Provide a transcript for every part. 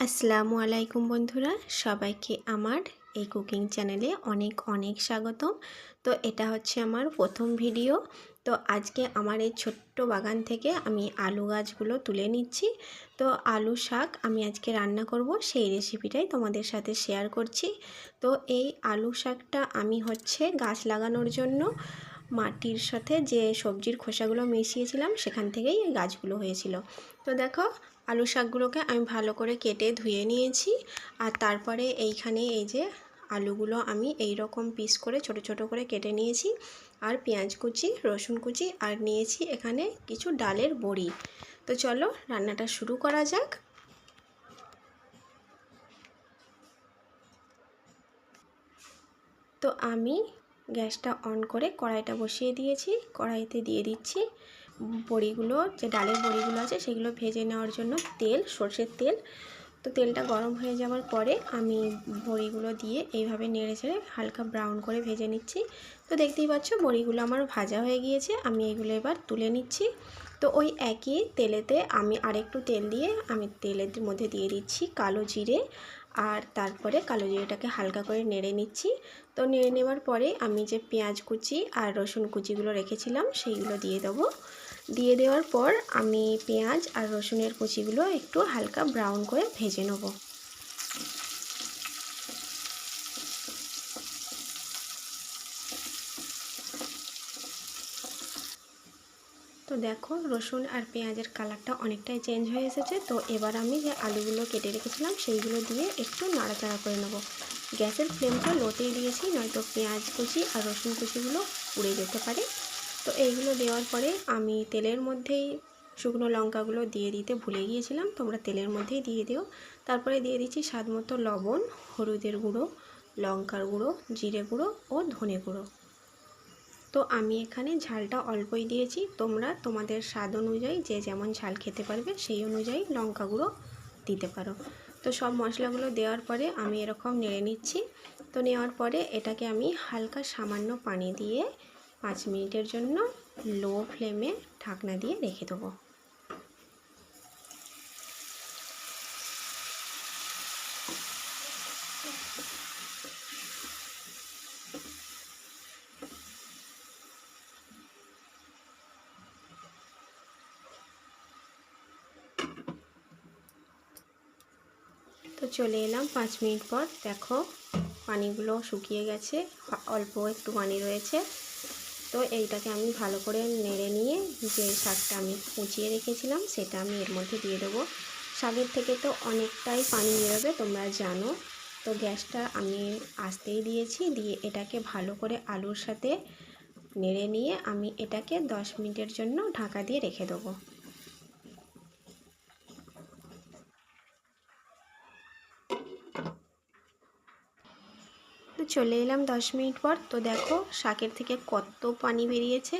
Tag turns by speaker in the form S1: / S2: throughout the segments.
S1: আসসালামু আলাইকুম বন্ধুরা, সবাইকে আমার এই কুকিং চ্যানেলে অনেক অনেক স্বাগতম। তো এটা হচ্ছে আমার প্রথম ভিডিও। তো আজকে আমার এই ছোট্ট বাগান থেকে আমি আলু গাছগুলো তুলে নিচ্ছি। তো আলু শাক আমি আজকে রান্না করব, সেই রেসিপিটাই তোমাদের সাথে শেয়ার করছি। তো এই আলু শাকটা আমি হচ্ছে গাছ লাগানোর জন্য মাটির সাথে যে সবজির খোসাগুলো মিশিয়েছিলাম, সেখান থেকেই এই গাছগুলো হয়েছিল। তো দেখো, আলু শাকগুলোকে আমি ভালো করে কেটে ধুয়ে নিয়েছি। আর তারপরে এইখানে এই যে আলুগুলো আমি এই রকম পিস করে ছোট ছোট করে কেটে নিয়েছি। আর পেঁয়াজ কুচি, রসুন কুচি, আর নিয়েছি এখানে কিছু ডালের বড়ি। তো চলো, রান্নাটা শুরু করা যাক। তো আমি গ্যাসটা অন করে কড়াইটা বসিয়ে দিয়েছি। কড়াইতে দিয়ে দিচ্ছি বড়িগুলো, যে ডালের বড়িগুলো আছে সেগুলো ভেজে নেওয়ার জন্য তেল, সর্ষের তেল। তো তেলটা গরম হয়ে যাওয়ার পরে আমি বড়িগুলো দিয়ে এইভাবে নেড়ে ছেড়ে হালকা ব্রাউন করে ভেজে নিচ্ছি। তো দেখতেই পাচ্ছ বড়িগুলো আমার ভাজা হয়ে গিয়েছে, আমি এগুলো এবার তুলে নিচ্ছি। তো ওই একই তেলেতে আমি আরেকটু তেল দিয়ে আমি তেলের মধ্যে দিয়ে দিচ্ছি কালো জিরে। আর তারপরে কালো জিরেটাকে হালকা করে নেড়ে নিচ্ছি। তো নেড়ে নেওয়ার পরে আমি যে পেঁয়াজ কুচি আর রসুন কুচিগুলো রেখেছিলাম, সেইগুলো দিয়ে দেবো। দিয়ে দেওয়ার পর আমি পেঁয়াজ আর রসুনের কুচিগুলো একটু হালকা ব্রাউন করে ভেজে নেব। দেখো রসুন আর পেঁয়াজের কালারটা অনেকটাই চেঞ্জ হয়ে এসেছে। তো এবার আমি যে আলুগুলো কেটে রেখেছিলাম, সেইগুলো দিয়ে একটু নাড়াচাড়া করে নেব। গ্যাসের ফ্লেমটা লোতেই দিয়েছি, নয়তো পেঁয়াজ কুচি আর রসুন কুচিগুলো উড়ে যেতে পারে। তো এইগুলো দেওয়ার পরে আমি তেলের মধ্যেই শুকনো লঙ্কাগুলো দিয়ে দিতে ভুলে গিয়েছিলাম, তোমরা তেলের মধ্যেই দিয়ে দিও। তারপরে দিয়ে দিচ্ছি স্বাদ মতো লবণ, হলুদের গুঁড়ো, লঙ্কার গুঁড়ো, জিরে গুঁড়ো ও ধনে গুঁড়ো। তো আমি এখানে ঝালটা অল্পই দিয়েছি। তোমরা তোমাদের স্বাদ অনুযায়ী যে যেমন ঝাল খেতে পারবে, সেই অনুযায়ী লঙ্কা গুঁড়ো দিতে পারো। তো সব মশলাগুলো দেওয়ার পরে আমি এরকম নেড়ে নিচ্ছি। তো নেওয়ার পরে এটাকে আমি হালকা সামান্য পানি দিয়ে পাঁচ মিনিটের জন্য লো ফ্লেমে ঢাকনা দিয়ে রেখে দেবো। তো চলে এলাম পাঁচ মিনিট পর। দেখো পানিগুলো শুকিয়ে গেছে, অল্প একটু পানি রয়েছে। তো এইটাকে আমি ভালো করে নেড়ে নিয়ে যে শাকটা আমি কুচিয়ে রেখেছিলাম সেটা আমি এর মধ্যে দিয়ে দেবো। শাকের থেকে তো অনেকটাই পানি বেরোবে, তোমরা জানো। তো গ্যাসটা আমি আসতেই দিয়েছি, দিয়ে এটাকে ভালো করে আলুর সাথে নেড়ে নিয়ে আমি এটাকে দশ মিনিটের জন্য ঢাকা দিয়ে রেখে দেবো। চলে এলাম দশ মিনিট পর। তো দেখো, শাকের থেকে কত পানি বেরিয়েছে।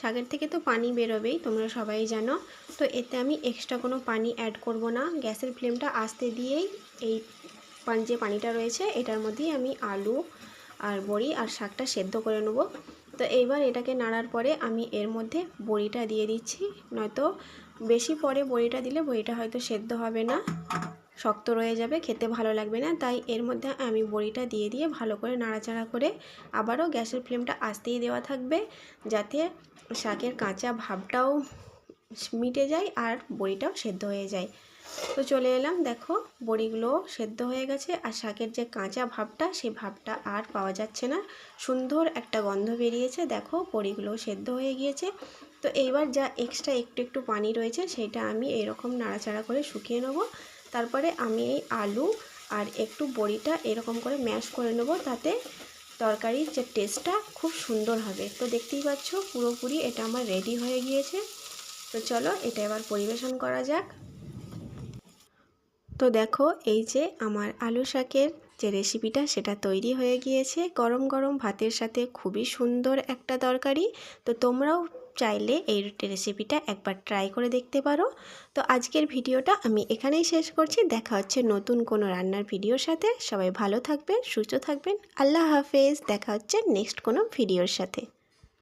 S1: শাকের থেকে তো পানি বেরোবেই, তোমরা সবাই জানো। তো এতে আমি এক্সট্রা কোনো পানি অ্যাড করব না। গ্যাসের ফ্লেমটা আসতে দিয়েই এই যে পানিটা রয়েছে, এটার মধ্যেই আমি আলু আর বড়ি আর শাকটা সেদ্ধ করে নেব। তো এইবার এটাকে নাড়ার পরে আমি এর মধ্যে বড়িটা দিয়ে দিচ্ছি। নয়তো বেশি পরে বড়িটা দিলে বড়িটা হয়তো সেদ্ধ হবে না। শক্ত রয়ে যাবে, খেতে ভালো লাগবে না। তাই এর মধ্যে আমি বড়িটা দিয়ে দিয়ে ভালো করে নাড়াচাড়া করে আবারও গ্যাসের ফ্লেমটা আসতেই দেওয়া থাকবে, যাতে শাকের কাঁচা ভাবটাও মিটে যায় আর বড়িটাও সেদ্ধ হয়ে যায়। তো চলে এলাম, দেখো বড়িগুলো সেদ্ধ হয়ে গেছে আর শাকের যে কাঁচা ভাবটা সেই ভাবটা আর পাওয়া যাচ্ছে না। সুন্দর একটা গন্ধ বেরিয়েছে, দেখো বড়িগুলো সেদ্ধ হয়ে গিয়েছে। তো এইবার যা এক্সট্রা একটু একটু পানি রয়েছে, সেটা আমি এরকম নাড়াচাড়া করে শুকিয়ে নেব। তারপরে আমি এই আলু আর একটু বড়িটা এরকম করে ম্যাশ করে নেব, তাতে তরকারির যে টেস্টটা খুব সুন্দর হবে। তো দেখতেই পাচ্ছ, পুরোপুরি এটা আমার রেডি হয়ে গিয়েছে। তো চলো এটা এবার পরিবেশন করা যাক। তো দেখো, এই যে আমার আলু শাকের যে রেসিপিটা সেটা তৈরি হয়ে গিয়েছে। গরম গরম ভাতের সাথে খুবই সুন্দর একটা তরকারি। তো তোমরাও চাইলে এই রেসিপিটা একবার ট্রাই করে দেখতে পারো। তো আজকের ভিডিওটা আমি এখানেই শেষ করছি। দেখা হচ্ছে নতুন কোনো রান্নার ভিডিওর সাথে। সবাই ভালো থাকবেন, সুস্থ থাকবেন। আল্লাহ হাফেজ। দেখা হচ্ছে নেক্সট কোনো ভিডিওর সাথে।